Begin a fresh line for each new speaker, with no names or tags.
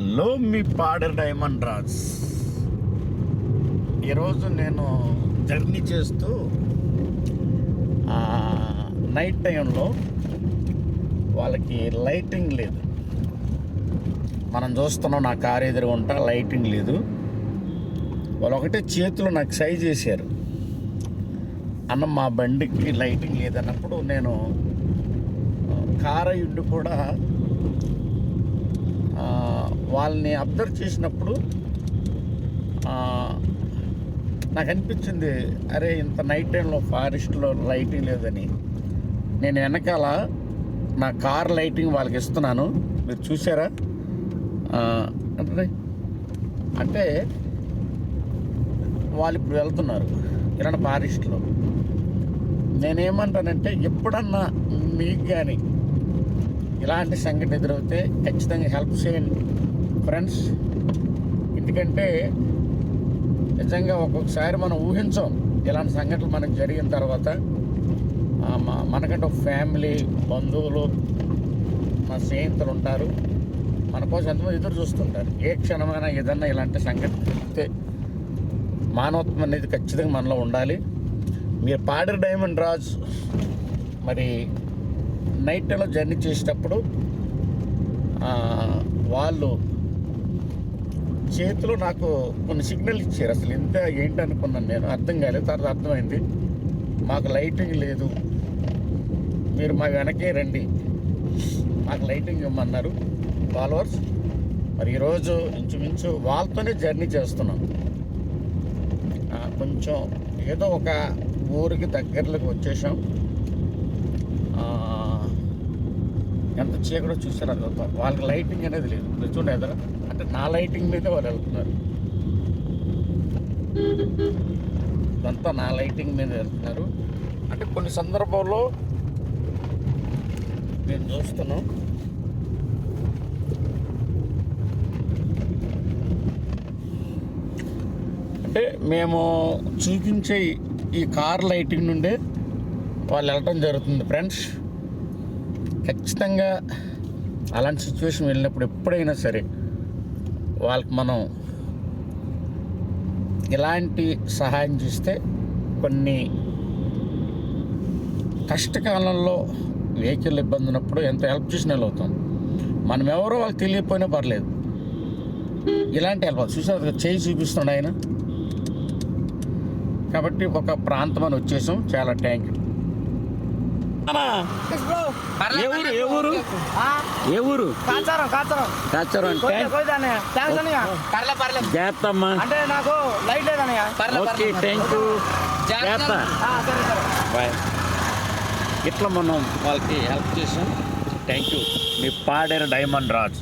Hello మీ Paderu diamond Raj. ఈరోజు నేను జర్నీ చేస్తూ నైట్ టైంలో వాళ్ళకి లైటింగ్ లేదు. మనం చూస్తున్నాం నా కార్ ఎదురుగుంటా లైటింగ్ లేదు. వాళ్ళు ఒకటే చేతులు నాకు సైజ్ చేశారు. అన్న మా బండికి లైటింగ్ లేదన్నప్పుడు నేను ఆ, కార్ కూడా వాళ్ళని అబ్జర్వ్ చేసినప్పుడు నాకు అనిపించింది అరే ఇంత నైట్ టైంలో ఫారెస్ట్లో లైటింగ్ లేదని. నేను వెనకాల నా కార్ లైటింగ్ వాళ్ళకి ఇస్తున్నాను. మీరు చూసారా అంటే అంటే వాళ్ళు ఇప్పుడు వెళ్తున్నారు ఇలాంటి ఫారెస్ట్లో నేనేమంటానంటే ఎప్పుడన్నా మీకు కానీ ఇలాంటి సంఘటన ఎదురవుతే ఖచ్చితంగా హెల్ప్ చేయండి. ఫ్రెండ్స్ ఎందుకంటే నిజంగా ఒక్కొక్కసారి మనం ఊహించాం ఇలాంటి సంఘటనలు మనకు జరిగిన తర్వాత మనకంటే ఒక ఫ్యామిలీ బంధువులు మన స్నేహితులు ఉంటారు. మన కోసం ఎంతమంది ఎదురు చూస్తుంటారు. ఏ క్షణమైనా ఏదన్నా ఇలాంటి సంఘటన జరిగితే మానవత్వం అనేది ఖచ్చితంగా మనలో ఉండాలి. మీరు పాడర్ డైమండ్ రాజ్ మరి నైట్ టైంలో జర్నీ చేసేటప్పుడు వాళ్ళు చేతిలో నాకు కొన్ని సిగ్నల్ ఇచ్చారు. అసలు ఇంత ఏంటి అనుకున్నాను నేను. అర్థం కాలేదు. తర్వాత అర్థమైంది. మాకు లైటింగ్ లేదు. మీరు మా వెనకే రండి. మాకు లైటింగ్ ఇవ్వమన్నారు. ఫాలోవర్స్ మరి ఈరోజు ఇంచుమించు వాళ్ళతోనే జర్నీ చేస్తున్నాం. కొంచెం ఏదో ఒక ఊరికి దగ్గరలోకి వచ్చేసాం. ఎంత చీకటో చూసారు అదంతా వాళ్ళకి లైటింగ్ అనేది లేదు. చూడండి ఎదురు. అంటే నా లైటింగ్ మీదే వాళ్ళు వెళ్తున్నారు. ఇదంతా నా లైటింగ్ మీద వెళ్తున్నారు. అంటే కొన్ని సందర్భాల్లో నేను చూస్తున్నాం. అంటే మేము చూపించే ఈ కార్ లైటింగ్ నుండే వాళ్ళు వెళ్ళటం జరుగుతుంది ఫ్రెండ్స్ ఖచ్చితంగా అలాంటి సిచ్యువేషన్ వెళ్ళినప్పుడు ఎప్పుడైనా సరే వాళ్ళకి మనం ఇలాంటి సహాయం చేస్తే కొన్ని కష్టకాలంలో వెహికల్ ఇబ్బంది ఉన్నప్పుడు ఎంత హెల్ప్ చేసిన వాళ్ళు అవుతాం. మనం ఎవరో వాళ్ళకి తెలియకపోయినా పర్లేదు. ఇలాంటి హెల్ప్ చూసారు చేయి చూపిస్తున్నాడు ఆయన. కాబట్టి ఒక ప్రాంతం అని వచ్చేసాం. చాలా థ్యాంక్ యూ ఏ ఊరు ఏ ఊరు? ఏ ఊరు?
కాచారం కాచారం.
కాచారం. అంటే
కొయ్యదానయ్య థ్యాంక్స్ అన్నయ్య.
పర్లే పర్లే.
జాగ్రత్తమ్మా.
అంటే నాకు లైట్ లేదన్నయ్య.
ఓకే థ్యాంక్ యూ జాగ్రత్త.
ఆ, సరే సరే.
బాయ్. ఇట్లా మనం వాళ్ళకి హెల్ప్ చేసాం. థ్యాంక్ యూ మీ పాడేరు డైమండ్ రాజ్